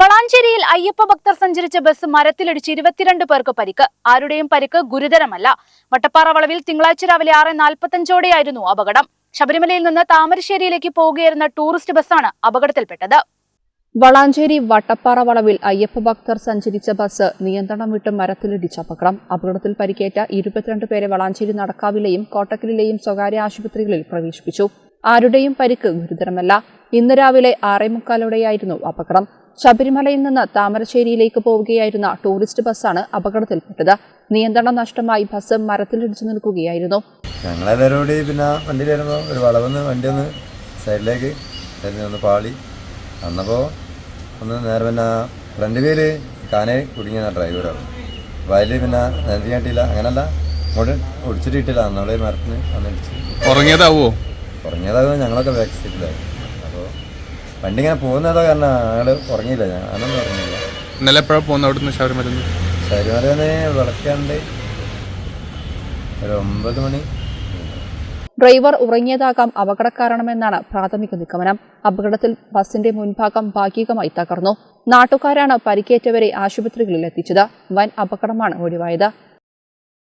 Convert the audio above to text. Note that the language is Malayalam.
വളാഞ്ചേരിയിൽ അയ്യപ്പ ഭക്തർ സഞ്ചരിച്ച ബസ് മരത്തിലിടിച്ച് ഇരുപത്തിരണ്ട് പേർക്ക് പരിക്ക്. ആരുടെയും പരിക്ക് ഗുരുതരമല്ല. വട്ടപ്പാറ വളവിൽ തിങ്കളാഴ്ച രാവിലെ ആറ് നാൽപ്പത്തഞ്ചോടെയായിരുന്നു അപകടം. ശബരിമലയിൽ നിന്ന് താമരശ്ശേരിയിലേക്ക് പോവുകയായിരുന്ന ടൂറിസ്റ്റ് ബസ്സാണ് അപകടത്തിൽപ്പെട്ടത്. വളാഞ്ചേരി വട്ടപ്പാറ വളവിൽ അയ്യപ്പ ഭക്തർ സഞ്ചരിച്ച ബസ് നിയന്ത്രണം വിട്ട് മരത്തിലിടിച്ച അപകടം. അപകടത്തിൽ പരിക്കേറ്റ ഇരുപത്തിരണ്ട് പേരെ വളാഞ്ചേരി നടക്കാവിലെയും കോട്ടക്കലിലെയും സ്വകാര്യ ആശുപത്രികളിൽ പ്രവേശിപ്പിച്ചു. ആരുടെയും പരിക്ക് ഗുരുതരമല്ല. ഇന്ന് രാവിലെ ആറേമുക്കാലോടെയായിരുന്നു അപകടം. ശബരിമലയിൽ നിന്ന് താമരശ്ശേരിയിലേക്ക് പോവുകയായിരുന്ന ടൂറിസ്റ്റ് ബസ്സാണ് അപകടത്തിൽപ്പെട്ടത്. നിയന്ത്രണം നഷ്ടമായി ബസ് മരത്തിലിടിച്ചു നിൽക്കുകയായിരുന്നു. ഞങ്ങളെല്ലാവരും കൂടി പിന്നെ വണ്ടിയിൽ വരുമ്പോൾ ഒരു വളവെന്ന് വണ്ടി ഒന്ന് സൈഡിലേക്ക് ഒന്ന് പാളി. വന്നപ്പോൾ ഒന്ന് നേരെ പിന്നെ ഫ്രണ്ട് പേര് കാനെ കുടുങ്ങിയ ഡ്രൈവറാണ് അപ്പോൾ അതിൽ പിന്നെ നിരത്തി കാട്ടിയില്ല അങ്ങനല്ല. ഇങ്ങോട്ട് ഒടിച്ചിട്ട് ഇട്ടില്ല അന്നോളെ മരത്തിന് അന്ന് ഇടിച്ച്. ഉറങ്ങിയതാവോ? ഉറങ്ങിയതാകുമ്പോൾ ഞങ്ങളൊക്കെ ബാക്ക് സീറ്റിലായി വണ്ടി ഇങ്ങനെ പോകുന്നതോ കാരണം ആൾ ഉറങ്ങിയില്ല. ഞാനൊന്നും ഉറങ്ങിയില്ല. ഇന്നലെ എപ്പോഴാണ് പോകുന്നത് അവിടുന്ന് ശബരിമല ശബരിമല വിളക്കാണ്ട് ഒരു ഒമ്പത് മണി. ഡ്രൈവർ ഉറങ്ങിയതാകാം അപകടകാരണമെന്നാണ് പ്രാഥമിക നിഗമനം. അപകടത്തിൽ ബസിന്റെ മുൻഭാഗം ഭാഗികമായി തകർന്നു. നാട്ടുകാരാണ് പരിക്കേറ്റവരെ ആശുപത്രികളിൽ എത്തിച്ചത് വൻ അപകടമാണ് ഒഴിവായത്.